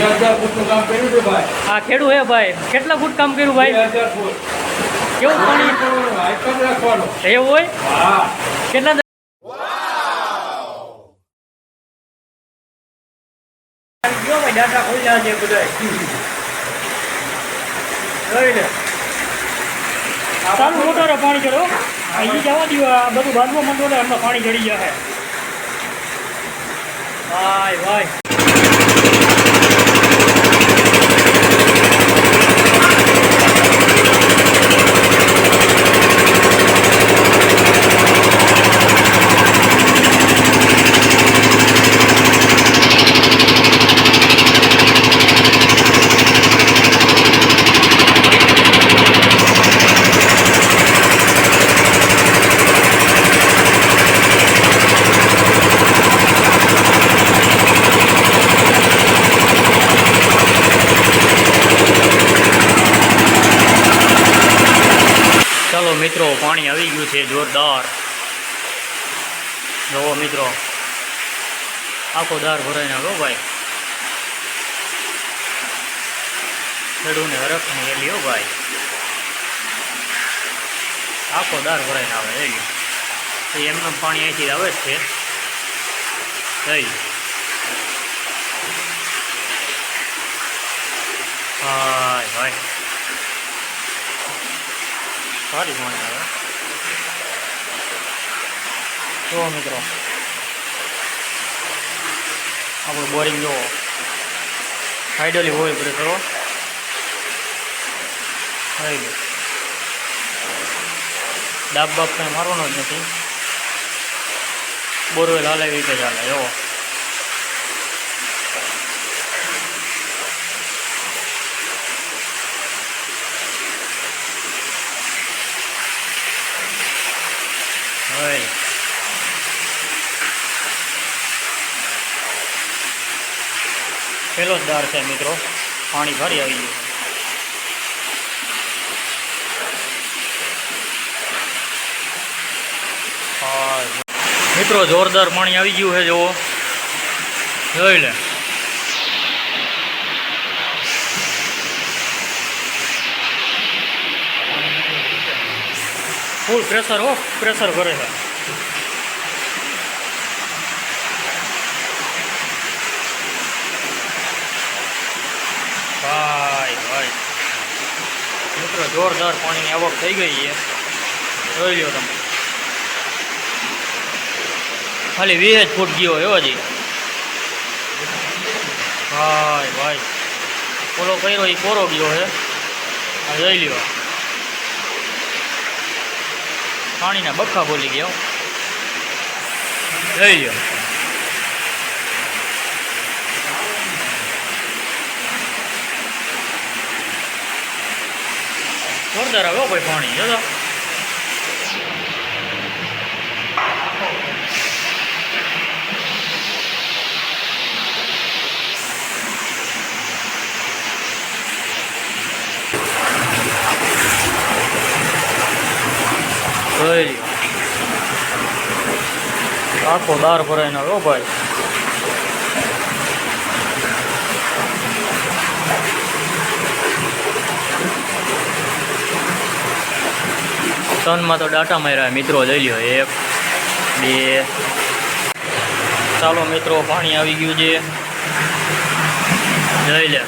બે હજાર ફૂટનું કામ કર્યું છે ભાઈ આ ખેડૂ હે ભાઈ કેટલા ફૂટ કામ કર્યું બે ભાઈ હજાર ફૂટ કેવું પાણી આઈટમ રાખવાનો એવું હોય હા કેટલા દ- જો ભાઈ ડાટા ખોલ્યા છે બધાય જોઈ લે ચાલુ મોટરે પાણી ચડો અહીં જવા દો આ બધું બાંધવા માંડો ને એમાં પાણી ચડી જશે ભાઈ ભાઈ છે જોરદાર જોવો મિત્રો આખો દાર ભરાઈને આવ્યો ભાઈ ખેડૂને હરખની એલી હો ભાઈ આખો દાર ભરાઈને આવે એલી તો એમને પાણી અહીંથી આવે જ છે જઈ હાય ભાઈ સારી પાણી આવે જુઓ મિત્રો? આપણું બોરિંગ જુઓ હાઇડલી હોય બધે હાઈ ડાબ બાપ કંઈ મારવાનો જ નથી. બોરવેલ હાલે એવી રીતે ચાલે જુઓ હોય. પેલો જ દાર છે મિત્રો. પાણી ભરી આવી ગયું. મિત્રો, જોરદાર પાણી આવી ગયું છે, જુઓ. જોઈ લે. ફૂલ પ્રેશર હો પ્રેશર કરે છે ભાઈ ભાઈ મિત્રો, જોરદાર પાણીની આવક થઈ ગઈ છે. જોઈ લ્યો તમે. ખાલી વીસ ફૂટ ગયો એવો જ ભાઈ ભાઈ. પોલો કર્યો એ કોરો ગયો છે આ જોઈ લ્યો. પાણીના બખા બોલી ગયા. જોઈ લ્યો. જોરદાર આવ્યો ભાઈ પાણી. જો આખો દાર ભરાઈને આવ્યો ભાઈ. ત્રણમાં તો ડાટા માર્યા મિત્રો લઈ લ્યો એક, બે. ચાલો મિત્રો, પાણી આવી ગયું છે. જઈ લે.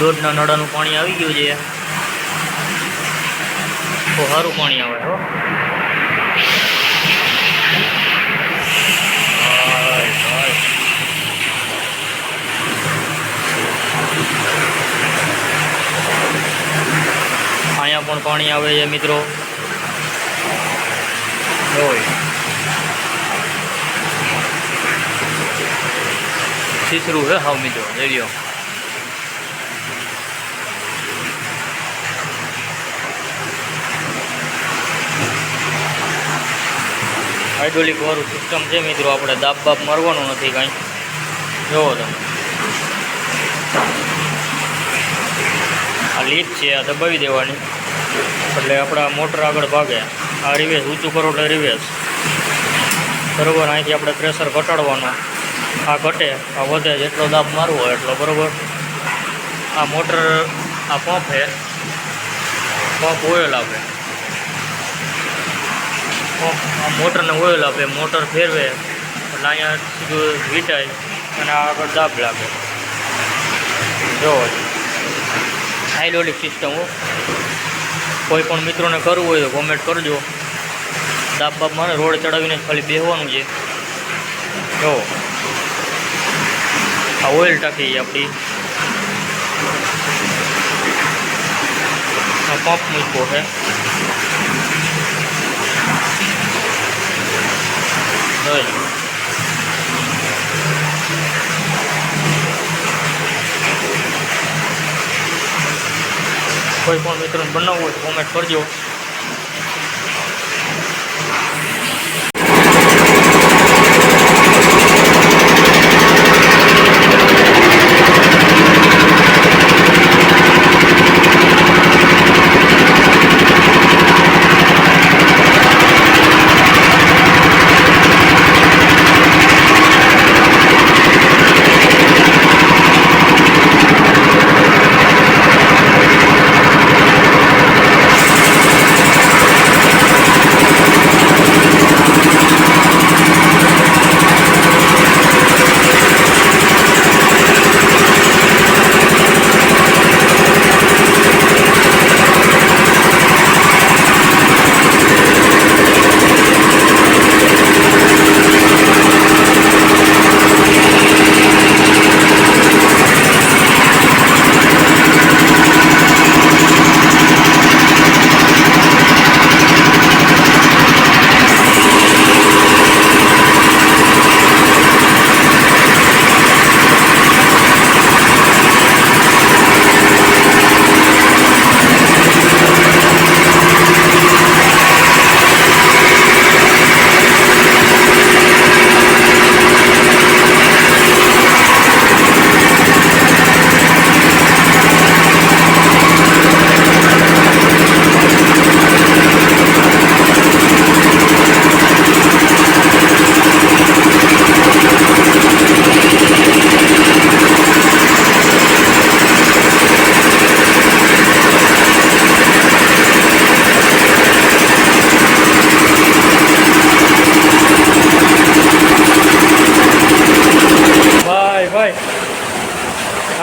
દૂધના નળાનું પાણી આવી ગયું છે. તો સારું પાણી આવે, હો. પણ પાણી આવે છે મિત્રો. સીસરું હે હાવ મિત્રો રેડિયો હાઇડ્રોલિક વાળું સિસ્ટમ છે મિત્રો આપણે દાબ બાપ મારવાનું નથી કાંઈ. જોવો તમે. આ લીક છે આ દબાવી દેવાની. એટલે આપણા મોટર આગળ ભાગે. આ રિવેસ ઊંચું કરો એટલે રિવેસ બરોબર, અહીંથી આપણે પ્રેશર ઘટાડવાનો. આ ઘટે, આ વધે, જેટલો દાબ મારવો એટલો, બરોબર? આ મોટર, આ પંપ છે. પંપ ઓઇલ આપે. આ મોટરને ઓઇલ આપે. મોટર ફેરવે, એટલે અહીંયા સીધું વીંટાય અને આગળ દાબ લાગે. જો હાઇડ્રોલિક સિસ્ટમ કોઈ પણ મિત્રોને કરવું હોય તો કોમેન્ટ કરજો દાબ બાબ મારે રોડ ચડાવીને જ ખાલી બેહવાનું છે જો આ ઓઇલ ટાંકી આપણી આ પંપ મૂક્યો છે જોઈ કોઈ પણ મિત્રોને બનાવવું હોય તો કોમેન્ટ કરજો.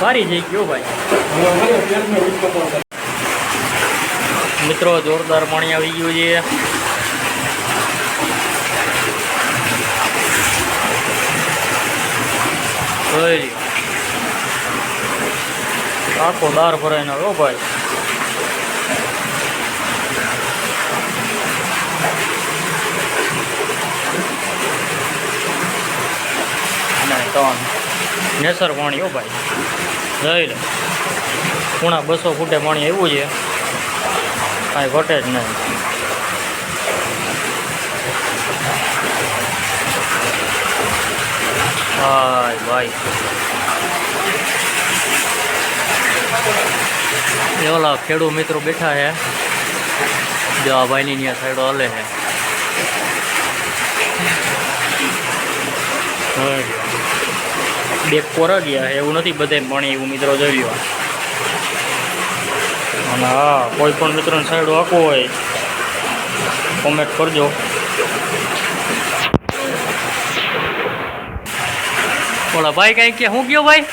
સારી જઈ ગયો ભાઈ. મિત્રો, જોરદાર પાણી આવી ગયું છે. આખો દાર ભરાઈને આવ્યો ભાઈ. ત્રણ નેસર પાણી હો ભાઈ. જોઈ લો પૂણા બસો ફૂટે પાણી આવ્યું છે કાંઈ ઘટે જ નહીં ભાઈ ભાઈ એ ઓલા ખેડૂત મિત્રો બેઠા છે જો આ ભાઈની ત્યાં સાઈડો હલે છે હવે બે કોરા ગયા એવું નથી બધે પાણી એવું મિત્રો જોઈ લ્યો. અને હા, કોઈ પણ મિત્રોને સાઈડો આખો હોય કોમેન્ટ કરજો. ઓલા ભાઈ કાંઈ કે, શું ગયો ભાઈ?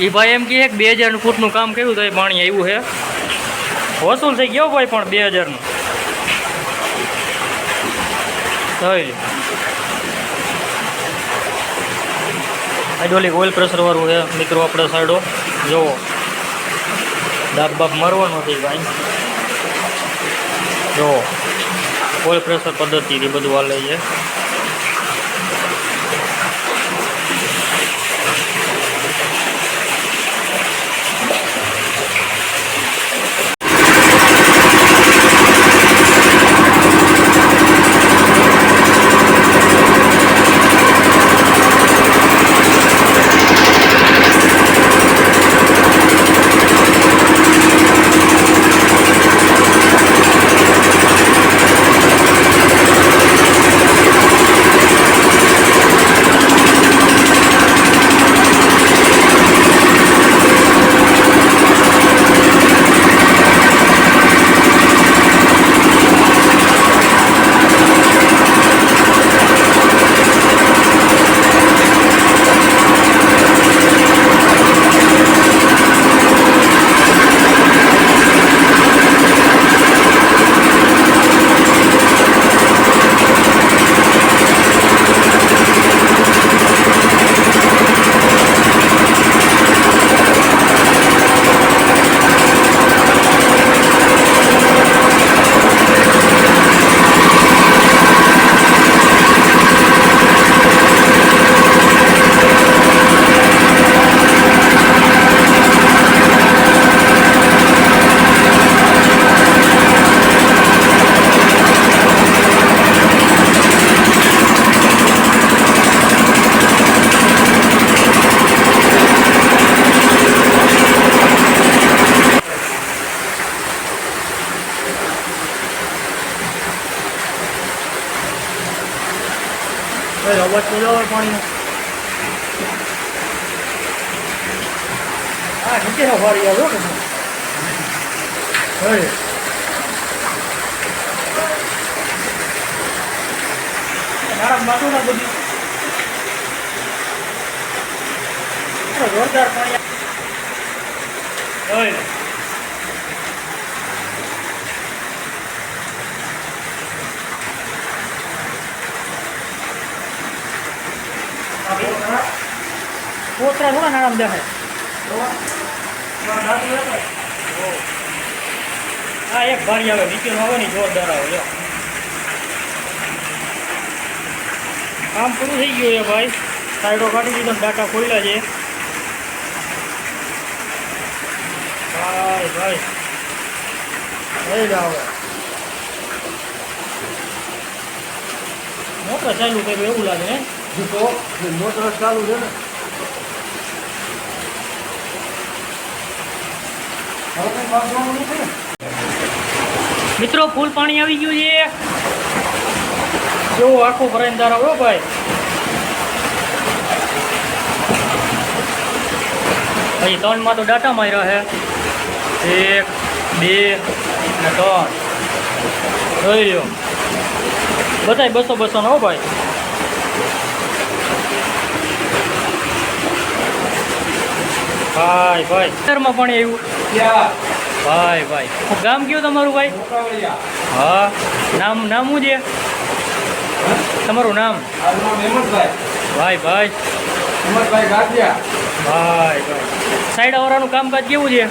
એ ભાઈ એમ કે બે હજાર ફૂટનું કામ કર્યું તો પાણી આવ્યું છે વસૂલ થઈ ગયો ભાઈ પણ બે હજારનું થઈ હાઇડ્રોલિક ઓઇલ પ્રેશરવાળું છે. મિત્રો, આપણે સાઈડો જુઓ દાબ બાપ મારવાનો થઈ ભાઈ. જુઓ ઓઇલ પ્રેશર પદ્ધતિથી બધું હાલે છે. તો પાણીનો હા નીચે ફાડી આવ્યો હવે મારા માથું ના બધી. જોરદાર પાણી. હોય કોતરા થોડા નાણાં દેખાય હા એક ભારી આવે નીચેનો આવે ને જોરદાર આવે જો કામ પૂરું થઈ ગયું છે ભાઈ સાઈડો કાઢી દીધો ને ડાટા ખોલ્યા છે ભાઈ ભાઈ લઈ જાઓ હવે મોટર ચાલુ કર્યું એવું લાગે હે તો મોટર ચાલુ છે ને મિત્રો ફૂલ પાણી આવી ગયું છે જેવો આખો ભરાઈને દાર આવ્યો ભાઈ હજી ત્રણમાં તો ડાટા માર્યા છે એક બે ને ત્રણ જોઈ લ્યો બધાય બસો બસો નો હો ભાઈ ભાઈ ભાઈ શહેરમાં પાણી આવ્યું ક્યાં ભાઈ ભાઈ. ગામ કયું તમારું ભાઈ? હા. નામ નામ શું છે? તમારું નામ? ભાઈ ભાઈ. ભાઈ ભાઈ. સાઈડ આવવાનું કામકાજ કેવું છે?